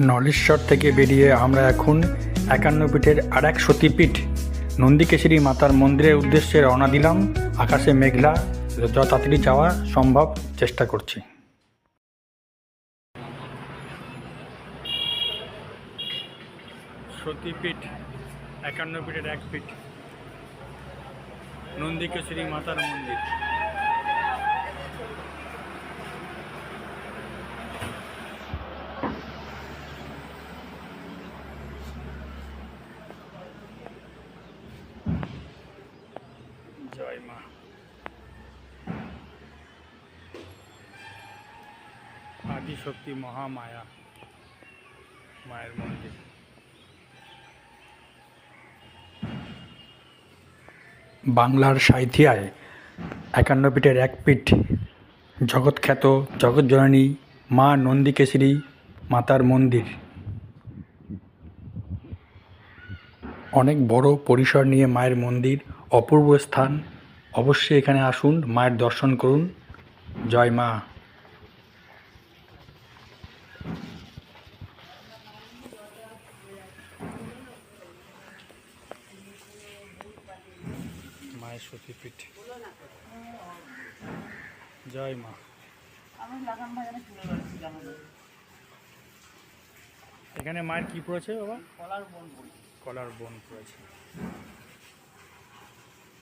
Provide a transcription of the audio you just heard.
নলেশ্বর থেকে বেরিয়ে আমরা এখন একান্ন পীঠের আর এক সতীপীঠ নন্দিকেশ্বরী মাতার মন্দিরের উদ্দেশ্যে রওনা দিলাম। আকাশে মেঘলা যত তাড়াতাড়ি যাওয়া সম্ভব চেষ্টা করছি। সতীপীঠ একান্ন পীঠের এক পীঠ। নন্দিকেশ্বরী মাতার মন্দির। জয় মা আদিশক্তি মহামায়া মায়ের মন্দির বাংলার সাহিত্যায় একান্ন পীঠের এক পীঠ জগৎখ্যাত জগৎজননী মা নন্দিকেশ্বরী মাতার মন্দির। অনেক বড় পরিসর নিয়ে মায়ের মন্দির অপূর্ব স্থান। অবশ্যই এখানে আসুন মায়ের দর্শন করুন। জয় মা। মায়ের সতীপীঠ। জয় মা। এখানে মায়ের কি পড়েছে বাবা? কলার বন কলার বন পড়েছে।